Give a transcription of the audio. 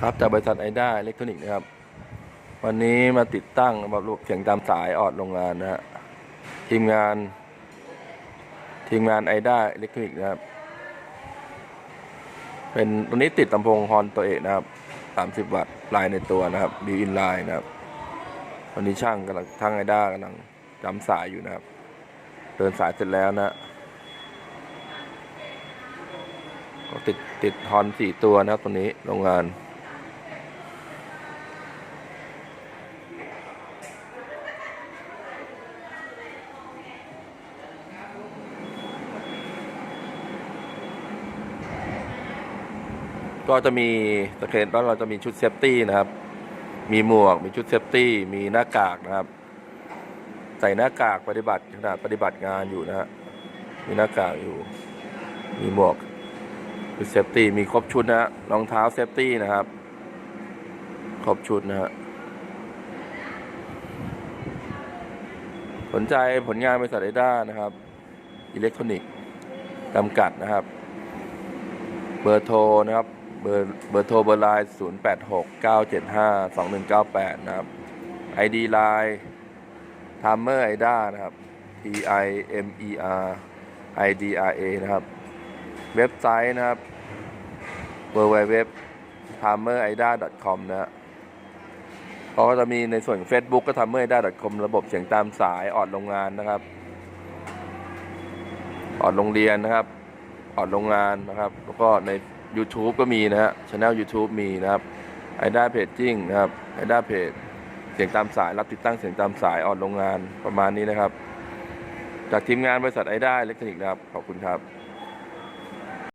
ครับจากบริษัทไอด้าอิเล็กทรอนิกส์นะครับ วันนี้มาติดตั้งระบบเสียงตามสายออดโรงงานนะฮะทีมงาน ทีมงานไอด้าอิเล็กทรอนิกส์นะครับ เป็นตัวนี้ติดลำโพงฮอนตัวเอกนะครับ 30 วัตต์ลายในตัวนะครับบิวอินไลน์นะครับวันนี้ช่างกำลังทางไอด้ากำลังจำสายอยู่นะครับ เดินสายเสร็จแล้วนะ ก็ติดติดฮอนสี่ตัวนะครับตัวนี้โรงงาน ก็จะมีสเกตแล้วเราจะมีชุดเซฟตี้นะครับ มีหมวก มีชุดเซฟตี้ มีหน้ากากนะครับ ใส่หน้ากากปฏิบัติขณะปฏิบัติงานอยู่นะฮะ มีหน้ากากอยู่ มีหมวก ชุดเซฟตี้มีครบชุดนะฮะรองเท้าเซฟตี้นะครับ ครบชุดนะฮะสนใจผลงานบริษัทไอด้านะครับ อิเล็กทรอนิกส์จำกัดนะครับ เบอร์โทรนะครับ เบอร์เบอร์โทรเบอร์ไลน์0 8 6 9 7 5 2 1 9 8 นะครับ ID ไลน์ Timer IDA นะครับ T I M E R I D R A นะครับ เว็บไซต์นะครับ www timerida.com นะฮะก็จะมีในส่วน Facebook ก็ timerida.com ระบบเสียงตามสายออดโรงงานนะครับ ออดโรงเรียนนะครับ ออดโรงงานนะครับ แล้วก็ใน YouTube ก็มีนะฮะช anel YouTube มีนะครับไอด้าเพจจิ้งนะครับไอด้าเพจเสียงตามสายรับติดตั้งเสียงตามสายออดโรงงานประมาณนี้นะครับ จากทีมงานบริษัทไอด้าอิเล็กทรอนิกส์นะครับ ขอบคุณครับ